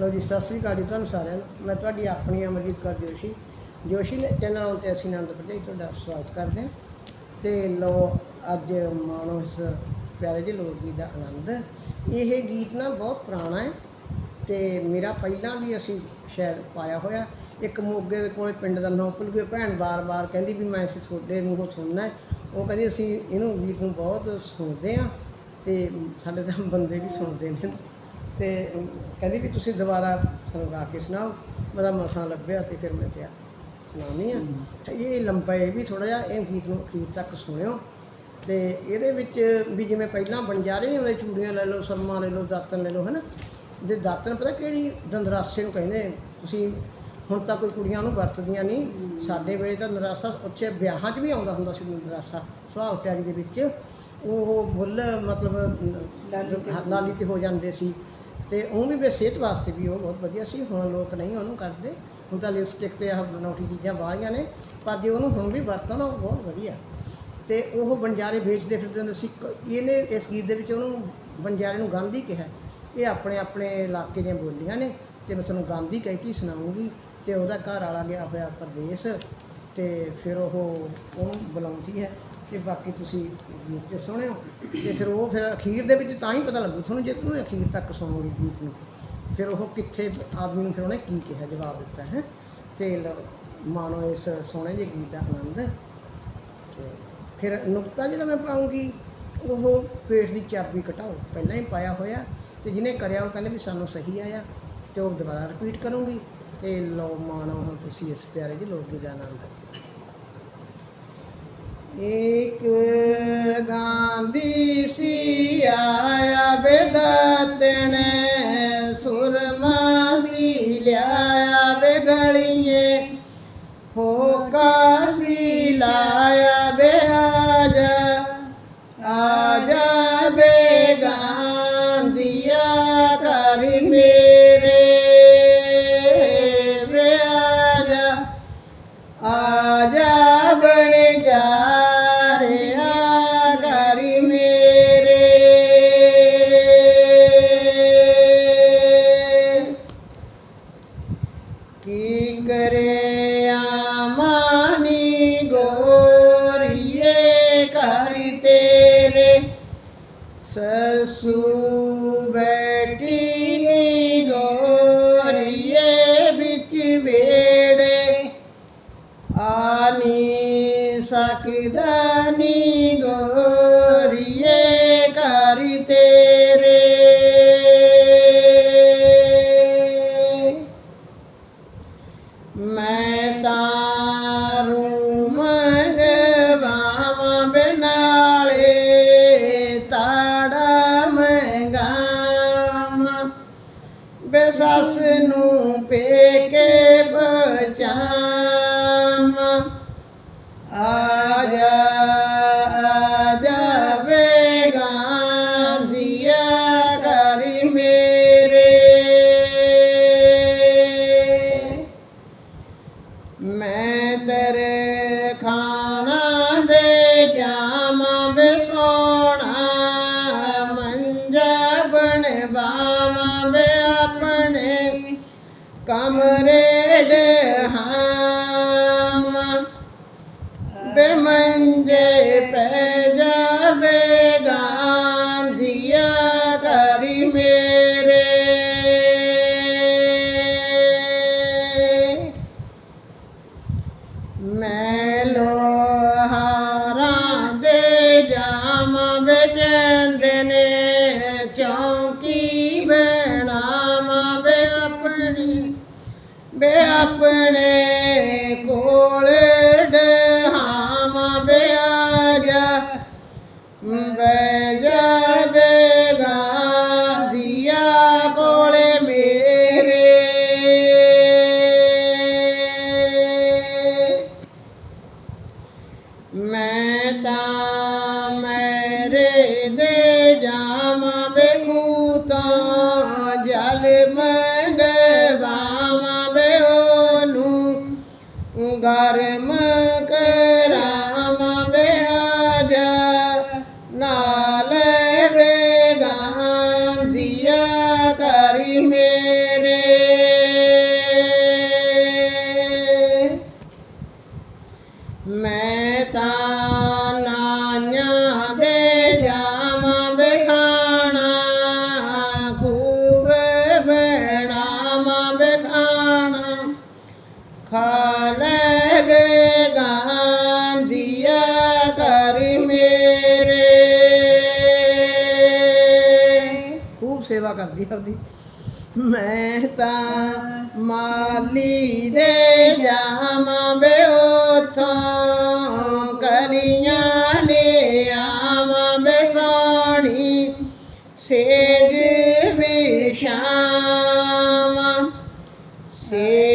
ਲੋ ਜੀ, ਸਤਿ ਸ੍ਰੀ ਅਕਾਲ ਜੀ ਤੁਹਾਨੂੰ ਸਾਰਿਆਂ ਨੂੰ। ਮੈਂ ਤੁਹਾਡੀ ਆਪਣੀ ਅਮਰਜੀਤ ਕੌਰ ਜੋਸ਼ੀ। ਜੋਸ਼ੀ ਨੇ ਚੈਨਲ ਤੇ ਅਸੀਂ ਆਨੰਦ ਭਰਜਾਈ ਤੁਹਾਡਾ ਸਵਾਗਤ ਕਰਦੇ ਹਾਂ। ਤੇ ਲੋ ਅੱਜ ਮਾਣੋ ਇਸ ਪਿਆਰੇ ਜਿਹੇ ਲੋਕ ਗੀਤ ਦਾ ਆਨੰਦ। ਇਹ ਗੀਤ ਨਾ ਬਹੁਤ ਪੁਰਾਣਾ ਹੈ ਤੇ ਮੇਰਾ ਪਹਿਲਾਂ ਵੀ ਅਸੀਂ ਸ਼ਾਇਦ ਪਾਇਆ ਹੋਇਆ। ਇੱਕ ਮੋਗੇ ਦੇ ਕੋਲੇ ਪਿੰਡ ਦਾ ਨਾਮ ਭੁੱਲ ਗਿਆ ਭੈਣ ਬਾਰ-ਬਾਰ ਕਹਿੰਦੀ ਵੀ ਮੈਂ ਇਸ ਤੁਹਾਡੇ ਮੂੰਹੋਂ ਸੁਣਨਾ ਹੈ। ਉਹ ਕਹਿੰਦੀ, ਅਸੀਂ ਇਹਨੂੰ ਗੀਤ ਨੂੰ ਬਹੁਤ ਸੁਣਦੇ ਆ ਤੇ ਸਾਡੇ ਤਾਂ ਬੰਦੇ ਵੀ ਸੁਣਦੇ ਨੇ। ਤੇ ਕਹਿੰਦੀ ਵੀ ਤੁਸੀਂ ਦੁਬਾਰਾ ਸਾਨੂੰ ਗਾ ਕੇ ਸੁਣਾਓ। ਮੇਰਾ ਮਸਾਂ ਲੱਭਿਆ ਤੇ ਫਿਰ ਮੈਂ ਕਿਹਾ ਸੁਣਾਉਣੀ ਆ ਇਹ ਲੰਬਾ ਇਹ ਵੀ ਥੋੜਾ ਜਿਹਾ ਇਹ ਗੀਤ ਨੂੰ ਅਖੀਰ ਤੱਕ ਸੁਣਿਓ। ਤੇ ਇਹਦੇ ਵਿੱਚ ਵੀ ਜਿਵੇਂ ਪਹਿਲਾਂ ਬੰਜਾਰੇ ਨਹੀਂ ਹੁੰਦੇ ਚੂੜੀਆਂ ਲੈ ਲਓ ਸਰਮਾ ਲੈ ਲਓ ਦਾਤਨ ਲੈ ਲਓ ਹਨਾ? ਜੇ ਦਾਤਨ ਪਤਾ ਕਿਹੜੀ ਦੰਦਰਾਸੇ ਨੂੰ ਕਹਿੰਦੇ। ਤੁਸੀਂ ਹੁਣ ਤਾਂ ਕੋਈ ਕੁੜੀਆਂ ਨੂੰ ਵਰਤਦੀਆਂ ਨਹੀਂ। ਸਾਡੇ ਵੇਲੇ ਤਾਂ ਨਰਾਸਾ ਉੱਥੇ ਵਿਆਹਾਂ 'ਚ ਵੀ ਆਉਂਦਾ ਹੁੰਦਾ ਸੀ ਨਰਾਸਾ ਸੁਹਾਗ ਪਿਆਰੀ ਦੇ ਵਿੱਚ। ਉਹ ਬੁੱਲ ਮਤਲਬ ਲਾਲੀ ਤੇ ਹੋ ਜਾਂਦੇ ਸੀ। ਤੇ ਉਹ ਵੀ ਵੇ ਸਿਹਤ ਵਾਸਤੇ ਵੀ ਉਹ ਬਹੁਤ ਵਧੀਆ ਸੀ। ਹੁਣ ਲੋਕ ਨਹੀਂ ਉਹਨੂੰ ਕਰਦੇ। ਹੁਣ ਤਾਂ ਲਿਪਸਟਿਕ ਤੇ ਆਹ ਬਣਾਉਟੀ ਚੀਜ਼ਾਂ ਬਾਹਲੀਆਂ ਨੇ। ਪਰ ਜੇ ਉਹਨੂੰ ਹੁਣ ਵੀ ਵਰਤਣ, ਉਹ ਬਹੁਤ ਵਧੀਆ। ਤੇ ਉਹ ਬੰਜਾਰੇ ਵੇਚਦੇ ਫਿਰਦੇ ਹੁੰਦੇ ਸੀ। ਕ- ਇਹਨੇ ਇਸ ਗੀਤ ਦੇ ਵਿੱਚ ਉਹਨੂੰ ਬੰਜਾਰੇ ਨੂੰ ਗਾਂਧੀ ਕਿਹਾ। ਇਹ ਆਪਣੇ ਆਪਣੇ ਇਲਾਕੇ ਦੀਆਂ ਬੋਲੀਆਂ ਨੇ। ਤੇ ਮੈਂ ਤੁਹਾਨੂੰ ਗਾਂਧੀ ਕਹਿ ਕੇ ਸੁਣਾਉਂਗੀ। ਤੇ ਉਹਦਾ ਘਰ ਵਾਲਾ ਗਿਆ ਹੋਇਆ ਪ੍ਰਦੇਸ਼। ਤੇ ਫਿਰ ਉਹ ਉਹਨੂੰ ਬੁਲਾਉਂਦੀ ਹੈ। ਤੇ ਬਾਕੀ ਤੁਸੀਂ ਗੀਤ ਤੇ ਸੁਣਿਓ। ਤੇ ਫਿਰ ਉਹ ਫਿਰ ਅਖੀਰ ਦੇ ਵਿੱਚ ਤਾਂ ਹੀ ਪਤਾ ਲੱਗੂ। ਤੁਹਾਨੂੰ ਜੇ ਤੁਸੀਂ ਅਖੀਰ ਤੱਕ ਸੁਣੋਗੇ ਗੀਤ ਨੂੰ ਫਿਰ ਉਹ ਕਿੱਥੇ ਆਦਮੀ ਨੂੰ ਫਿਰ ਉਹਨੇ ਕੀ ਕਿਹਾ ਜਵਾਬ ਦਿੱਤਾ ਹੈ? ਤੇ ਲਓ, ਮਾਣੋ ਇਸ ਸੋਹਣੇ ਜਿਹੇ ਗੀਤ ਦਾ ਆਨੰਦ। ਤੇ ਫਿਰ ਨੁਕਤਾ ਜਿਹੜਾ ਮੈਂ ਪਾਉਂਗੀ ਉਹ ਪੇਟ ਦੀ ਚਾਬੀ ਘਟਾਓ ਪਹਿਲਾਂ ਹੀ ਪਾਇਆ ਹੋਇਆ। ਤੇ ਜਿਹਨੇ ਕਰਿਆ ਉਹ ਕਹਿੰਦੇ ਵੀ ਸਾਨੂੰ ਸਹੀ ਆਇਆ। ਤੇ ਉਹ ਦੁਬਾਰਾ ਰਿਪੀਟ ਕਰੂੰਗੀ। ਤੇ ਲਓ ਮਾਣੋ ਹੁਣ ਤੁਸੀਂ ਇਸ ਪਿਆਰੇ ਜਿਹੇ ਲੋਕ ਗੀਤ ਦਾ ਆਨੰਦ। ਇੱਕ ਗਾਂਧੀ ਸੀ ਆਇਆ ਬੇਦਾਤਣ ਸੁਰਮਾ ਸੀ ਲਿਆਇਆ ਬੇਗਲੀਏ ਹੋ ਕਾਸੀ ਸਸੂ ਬੈਠੀ ਨੀ ਗੋਰੀਏ ਵਿੱਚ ਵੇੜੇ ਆਨੀ ਸਕਦਾ ਨੀ ਗੋਰੀਏ ਘਰ ਤੇਰੇ। ਬੈ ਜਾਵੇ ਕੋਲੇ ਮੇਰੇ। ਮੈਂ ਤਾਂ ਮੇਰੇ ਦੇ ਜਾਵਾਂ ਵੇਖੂ ਤਾਂ ਜਲ ਮੰਗਵਾਵਾਂ ਵੇ ਉਹਨੂੰ ਗਰਮ ਸੇਵਾ ਕਰਦੀ ਆ ਉਹਦੀ। ਮੈਂ ਤਾਂ ਮਾਲੀ ਦੇ ਜਾਵਾਂ ਬੇ ਉਥੋਂ, ਕਰੀਆਂ ਲੈ ਆਵਾਂ ਬੇ ਸੋਣੀ, ਸੇਜ ਵਿਸ਼ਾਵਾਂ ਸੇ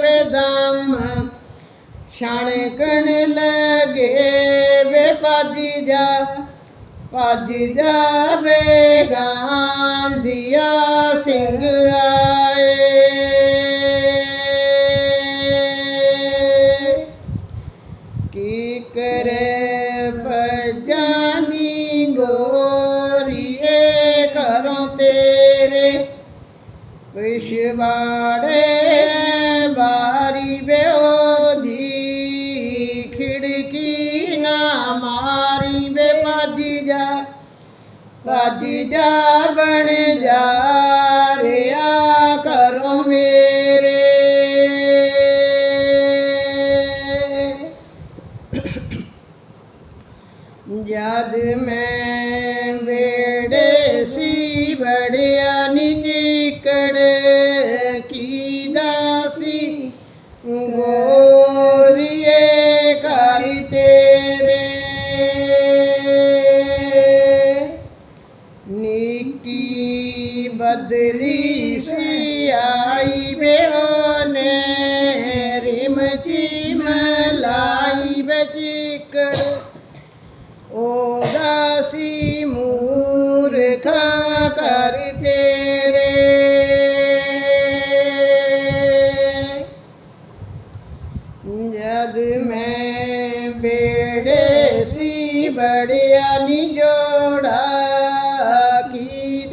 ਵੇ ਦਮ ਛਣਕਣ ਲਗੇ ਵੇ ਭੱਜ ਜਾ, ਭੱਜ ਜਾਵੇ ਗਾਂਧੀਆ ਸਿੰਘ ਆਏ। ਕੀ ਕਰੇ ਭਜਾਨੀ ਗੋਰੀਏ ਘਰੋਂ ਤੇਰੇ ਪਿਛਵਾੜੇ ਬਾਜੀ ਜਾ ਬਣ ਜਾ ਰਿਆ ਕਰੋ ਮੇਰੇ। ਜਦ ਮੈਂ ਵੇੜੇ ਰਿਮ ਜੀ ਮਲਾਈ ਬਚਿਕੜ ਉਹਦਾ ਸੀ ਮੂਰਖਾ ਕਰ ਤੇਰੇ। ਜਦ ਮੈਂ ਬੇੜੇ ਸੀ, ਬੜਿਆ ਨੀ ਜੋੜਾ। ਕੀ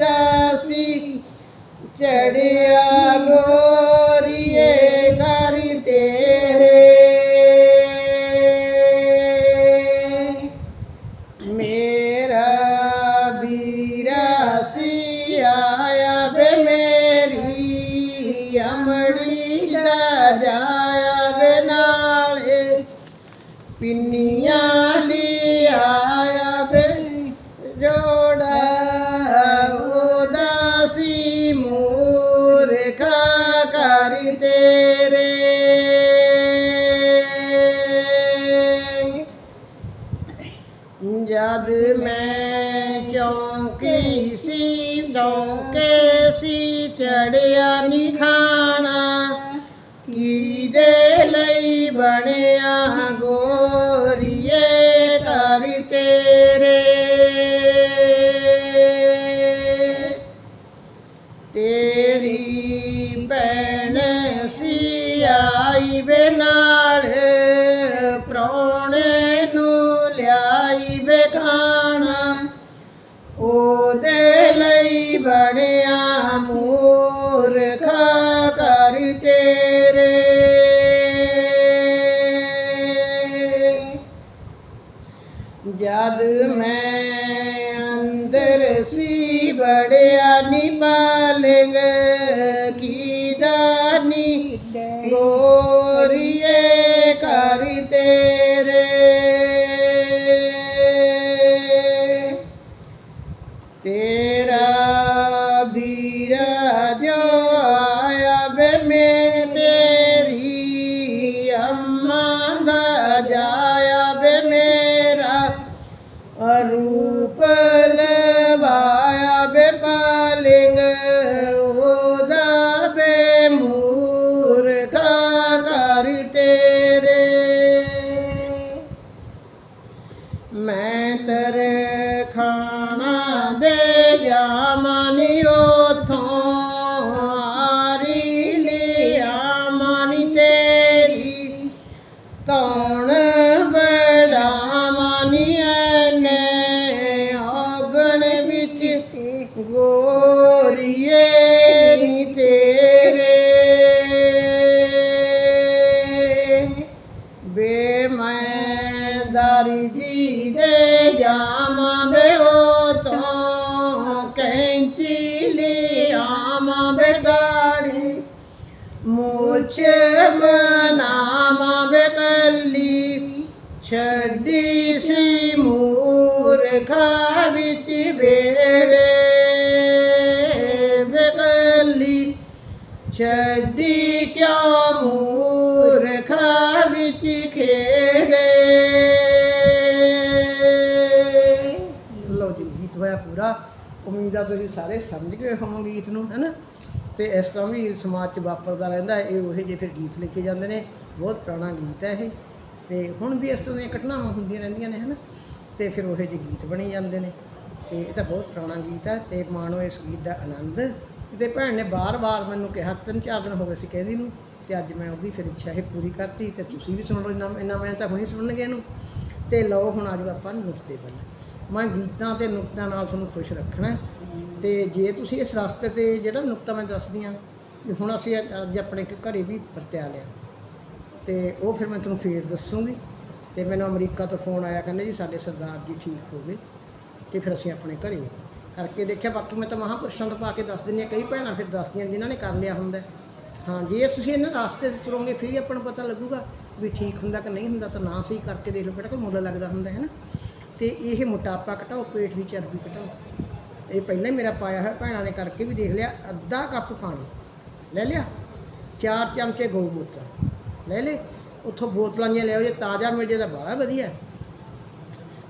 ਦੇ ਦੇ ਜਾਮਨੀ ਉਥੋਂ ਆਰੀ ਲਿਆ ਮਨੀ ਤੇਰੀ। ਕੌਣ ਬੜਾ ਮਨੀਐ ਆਗਣ ਵਿੱਚ? ਗੋਰੀਏ ਨੀ ਤੇਰੇ। ਬੇ ਮੈਂ ਦਾਰੀ ਜੀ ਦੇ ਜਾਮਾਂ ਬੇ ਮੁੱਛ ਮਨਾਵਾਂ ਬੇ ਕੱਲੀ ਛੱਡੀ ਸੀ ਮੂਰਖਾ ਵਿੱਚ ਬੇੜੇ ਬੇ ਕੱਲੀ ਛੱਡੀ ਕਿਉਂ ਮੂਰਖਾ ਵਿੱਚ ਖੇੜੇ? ਲੋ ਜੀ, ਗੀਤ ਹੋਇਆ ਪੂਰਾ। ਉਮੀਦ ਆ ਤੁਸੀਂ ਸਾਰੇ ਸਮਝ ਗਏ ਹੋਵੋਗੇ ਗੀਤ ਨੂੰ ਹੈਨਾ ਤੇ ਇਸ ਤਰ੍ਹਾਂ ਵੀ ਸਮਾਜ 'ਚ ਵਾਪਰਦਾ ਰਹਿੰਦਾ ਇਹ ਉਹੇ ਜਿਹੇ ਫਿਰ ਗੀਤ ਲਿਖੇ ਜਾਂਦੇ ਨੇ, ਬਹੁਤ ਪੁਰਾਣਾ ਗੀਤ ਹੈ ਇਹ। ਤੇ ਹੁਣ ਵੀ ਇਸ ਤਰ੍ਹਾਂ ਦੀਆਂ ਘਟਨਾਵਾਂ ਹੁੰਦੀਆਂ ਰਹਿੰਦੀਆਂ ਨੇ, ਹੈਨਾ? ਤੇ ਫਿਰ ਉਹੇ ਜਿਹੇ ਗੀਤ ਬਣੇ ਜਾਂਦੇ ਨੇ। ਤੇ ਇਹ ਤਾਂ ਬਹੁਤ ਪੁਰਾਣਾ ਗੀਤ ਹੈ ਤੇ ਮਾਣੋ ਇਸ ਗੀਤ ਦਾ ਆਨੰਦ। ਤੇ ਭੈਣ ਨੇ ਬਾਰ-ਬਾਰ ਮੈਨੂੰ ਕਿਹਾ, ਤਿੰਨ ਚਾਰ ਦਿਨ ਹੋ ਗਏ ਸੀ ਕਹਿੰਦੀ ਨੂੰ, ਤੇ ਅੱਜ ਮੈਂ ਉਹਦੀ ਫਿਰ ਇੱਛਾ ਇਹ ਪੂਰੀ ਕਰਤੀ ਤੇ ਤੁਸੀਂ ਵੀ ਸੁਣ ਲਓ ਇੰਨਾ ਇੰਨਾ ਮੈਂ ਤਾਂ ਹੁਣੇ ਸੁਣਨਗੇ ਇਹਨੂੰ। ਤੇ ਲਓ ਹੁਣ ਆਜੋ ਆਪਾਂ ਨੁਕਤੇ ਵੱਲ ਮੈਂ ਗੀਤਾਂ ਤੇ ਨੁਕਤਿਆਂ ਨਾਲ ਤੁਹਾਨੂੰ ਖੁਸ਼ ਰੱਖਣਾ। ਤੇ ਜੇ ਤੁਸੀਂ ਇਸ ਰਸਤੇ ਤੇ ਜਿਹੜਾ ਨੁਕਤਾ ਮੈਂ ਦੱਸਦੀ ਹਾਂ ਵੀ ਹੁਣ ਅਸੀਂ ਅੱਜ- ਆਪਣੇ ਇੱਕ ਘਰੇ ਵੀ ਵਰਤਿਆ ਲਿਆ। ਤੇ ਉਹ ਫਿਰ ਮੈਂ ਤੁਹਾਨੂੰ ਫੇਰ ਦੱਸੂਗੀ। ਤੇ ਮੈਨੂੰ ਅਮਰੀਕਾ ਤੋਂ ਫੋਨ ਆਇਆ, ਕਹਿੰਦੇ ਜੀ ਸਾਡੇ ਸਰਦਾਰ ਜੀ ਠੀਕ ਹੋ ਗਏ ਤੇ ਫਿਰ ਅਸੀਂ ਆਪਣੇ ਘਰੇ ਕਰਕੇ ਦੇਖਿਆ, ਬਾਕੀ ਮੈਂ ਤਾਂ ਮਹਾਂਪੁਰਸ਼ਾਂ ਤੋਂ ਪਾ ਕੇ ਦੱਸ ਦਿੰਦੀ ਹਾਂ, ਕਈ ਭੈਣਾਂ ਫਿਰ ਦੱਸਦੀਆਂ ਜਿਨ੍ਹਾਂ ਨੇ ਕਰ ਲਿਆ ਹੁੰਦਾ। ਹਾਂ, ਜੇ ਤੁਸੀਂ ਇਹਨਾਂ ਰਾਸਤੇ ਤੇ ਤੁਰੋਗੇ, ਫਿਰ ਹੀ ਆਪਾਂ ਨੂੰ ਪਤਾ ਲੱਗੂਗਾ ਵੀ ਠੀਕ ਹੁੰਦਾ ਕਿ ਨਹੀਂ ਹੁੰਦਾ, ਤਾਂ ਨਾ ਸਹੀ ਕਰਕੇ ਦੇਖ ਲਓ ਕਿਹੜਾ ਕੋਈ ਮੁੱਲ ਲੱਗਦਾ ਹੁੰਦਾ, ਹੈ ਨਾ? ਤੇ ਇਹ ਮੋਟਾਪਾ ਘਟਾਓ, ਪੇਟ ਦੀ ਚਰਬੀ ਘਟਾਓ। ਇਹ ਪਹਿਲਾਂ ਹੀ ਮੇਰਾ ਪਾਇਆ ਹੋਇਆ, ਭੈਣਾਂ ਨੇ ਕਰਕੇ ਵੀ ਦੇਖ ਲਿਆ, ਅੱਧਾ ਕੱਪ ਪਾਣੀ, ਲੈ ਲਿਆ, ਚਾਰ ਚਮਚੇ ਗਊ ਮੂਤਰ ਲੈ ਲੈ ਉੱਥੋਂ ਬੋਤਲਾਂ ਜਿਹੀਆਂ ਲਿਆਓ ਜੇ ਤਾਜ਼ਾ ਮਿਲ ਜੇ ਤਾਂ ਬੜਾ ਵਧੀਆ।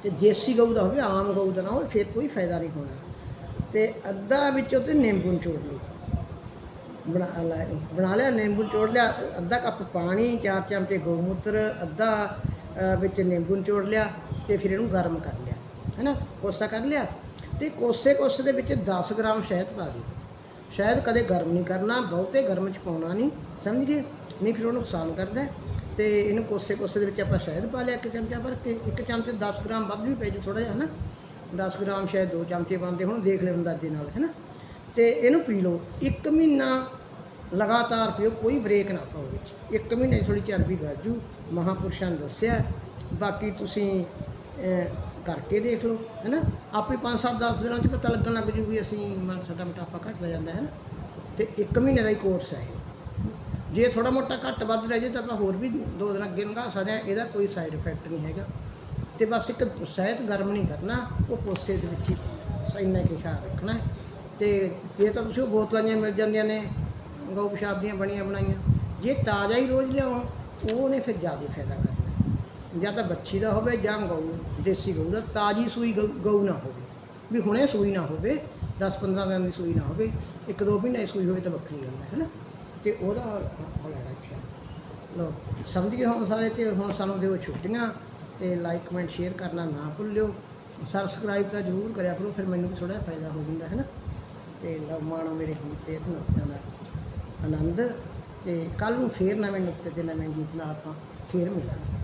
ਤੇ ਦੇਸੀ ਗਊ ਦਾ ਹੋਵੇ, ਆਮ ਗਊ ਦਾ ਨਾ ਹੋਵੇ, ਫਿਰ ਕੋਈ ਫਾਇਦਾ ਨਹੀਂ ਹੋਣਾ। ਤੇ ਅੱਧਾ ਵਿੱਚੋਂ ਤੇ ਨਿੰਬੂ ਨਿਚੋੜ ਲਓ। ਬਣਾ ਲੈ, ਬਣਾ ਲਿਆ, ਨਿੰਬੂ ਨਿਚੋੜ ਲਿਆ, ਅੱਧਾ ਕੱਪ ਪਾਣੀ, ਚਾਰ ਚਮਚੇ ਗਊ ਮੂਤਰ, ਅੱਧਾ ਵਿੱਚ ਨਿੰਬੂ ਨਿਚੋੜ ਲਿਆ, ਤੇ ਫਿਰ ਇਹਨੂੰ ਗਰਮ ਕਰ ਲਿਆ, ਹੈਨਾ? ਕੋਸਾ ਕਰ ਲਿਆ? ਤੇ ਕੋਸੇ ਕੋਸੇ ਦੇ ਵਿੱਚ 10 ਗ੍ਰਾਮ ਸ਼ਹਿਦ ਪਾ ਦਿਓ। ਸ਼ਹਿਦ ਕਦੇ ਗਰਮ ਨਹੀਂ ਕਰਨਾ, ਬਹੁਤੇ ਗਰਮ ਚ ਪਾਉਣਾ ਨਹੀਂ, ਸਮਝ? ਗਏ ਨਹੀਂ ਫਿਰ ਉਹ ਨੁਕਸਾਨ ਕਰਦਾ ਹੈ। ਤੇ ਇਹਨੂੰ ਕੋਸੇ ਕੋਸੇ ਦੇ ਵਿੱਚ ਆਪਾਂ ਸ਼ਹਿਦ ਪਾ ਲਿਆ ਇੱਕ ਚਮਚਾ ਭਰ ਕੇ, ਇੱਕ ਚਮਚੇ 10 ਗ੍ਰਾਮ ਵੱਧ ਵੀ ਪੈ ਜੂ ਥੋੜਾ ਜਿਹਾ ਨਾ 10 ਗ੍ਰਾਮ ਸ਼ਾਇਦ ਦੋ ਚਮਚੇ ਪਾਉਂਦੇ ਹੁਣ, ਦੇਖ ਲਿਓ ਅੰਦਾਜ਼ੇ ਨਾਲ, ਹੈਨਾ? ਤੇ ਇਹਨੂੰ ਪੀ ਲਓ। ਇੱਕ ਮਹੀਨਾ ਲਗਾਤਾਰ ਪੀਓ, ਕੋਈ ਬ੍ਰੇਕ ਨਾ ਪਾਓ ਵਿੱਚ। ਇੱਕ ਮਹੀਨੇ 'ਚ ਥੋੜੀ ਚਰਬੀ ਘੱਟ ਜੂ। ਮਹਾਪੁਰਸ਼ਾਂ ਨੇ ਦੱਸਿਆ। ਬਾਕੀ ਤੁਸੀਂ ਕਰਕੇ ਦੇਖ ਲਓ, ਹੈਨਾ? ਆਪੇ 5-7 10 ਦਿਨਾਂ 'ਚ ਪਤਾ ਲੱਗਣ ਲੱਗ ਜੂ ਵੀ ਅਸੀਂ ਮਨ ਸਾਡਾ ਮੋਟਾਪਾ ਘਟਦਾ ਜਾਂਦਾ ਹੈ ਨਾ ਤੇ ਇੱਕ ਮਹੀਨੇ ਦਾ ਹੀ ਕੋਰਸ ਹੈ ਇਹ। ਜੇ ਥੋੜਾ ਮੋਟਾ ਘੱਟ ਵੱਧ ਰਹਿ ਜੇ ਤਾਂ ਆਪਾਂ ਹੋਰ ਵੀ ਦੋ ਦਿਨ ਅੱਗੇ ਲੰਘਾ ਸਕਦੇ ਹਾਂ, ਇਹਦਾ ਕੋਈ ਸਾਈਡ ਇਫੈਕਟ ਨਹੀਂ ਹੈਗਾ। ਤੇ ਬਸ ਇੱਕ ਸਿਹਤ ਗਰਮ ਨਹੀਂ ਕਰਨਾ, ਉਹ ਕੋਸੇ ਦੇ ਵਿੱਚ ਹੀ ਬਸ ਇੰਨਾ ਕੁ ਖਿਆਲ ਰੱਖਣਾ ਹੈ। ਤੇ ਜੇ ਤਾਂ ਤੁਸੀਂ ਬੋਤਲਾਂ ਜਿਹੀਆਂ ਮਿਲ ਜਾਂਦੀਆਂ ਨੇ, ਗਊ ਪਿਸ਼ਾਬ ਦੀਆਂ ਬਣੀਆਂ ਬਣਾਈਆਂ ਜੇ ਤਾਜ਼ਾ ਹੀ ਰੋਜ਼ ਲਿਆਓ ਉਹਨੇ ਫਿਰ ਜ਼ਿਆਦਾ ਫਾਇਦਾ ਕਰਨਾ। ਜਾਂ ਤਾਂ ਬੱਚੀ ਦਾ ਹੋਵੇ ਜਾਂ ਗਊ, ਦੇਸੀ ਗਊ ਦਾ, ਤਾਜ਼ੀ ਸੂਈ ਗਊ ਗਊ ਨਾ ਹੋਵੇ। ਵੀ ਹੁਣੇ ਸੂਈ ਨਾ ਹੋਵੇ 10-15 ਦਿਨ ਦੀ ਸੂਈ ਨਾ ਹੋਵੇ, ਇੱਕ ਦੋ ਮਹੀਨੇ ਦੀ ਸੂਈ ਹੋਵੇ ਤਾਂ ਵੱਖਰੀ ਗੱਲ ਹੈ, ਹੈਨਾ? ਤੇ ਉਹਦਾ ਹੋ ਲੈਣਾ ਅੱਛਾ ਲੋ ਸਮਝ ਗਏ ਹੁਣ ਸਾਰੇ ਤੇ ਹੁਣ ਸਾਨੂੰ ਦਿਓ ਛੁੱਟੀਆਂ ਤੇ ਲਾਈਕ ਕਮੈਂਟ ਸ਼ੇਅਰ ਕਰਨਾ ਨਾ ਭੁੱਲਿਓ। ਸਬਸਕ੍ਰਾਈਬ ਤਾਂ ਜ਼ਰੂਰ ਕਰਿਆ ਕਰੋ, ਫਿਰ ਮੈਨੂੰ ਵੀ ਥੋੜਾ ਫਾਇਦਾ ਹੋ ਜਾਂਦਾ ਹੈ ਨਾ ਤੇ ਲਓ, ਮਾਣੋ ਮੇਰੇ ਗੀਤ ਤੇ ਨੁਕਤਿਆਂ ਦਾ ਆਨੰਦ, ਤੇ ਕੱਲ ਨੂੰ ਫੇਰ ਨਵੇਂ ਨੁਕਤੇ ਤੇ ਨਵੇਂ ਗੀਤ ਨਾਲ ਆਪਾਂ ਫੇਰ ਮਿਲਾਂਗੇ।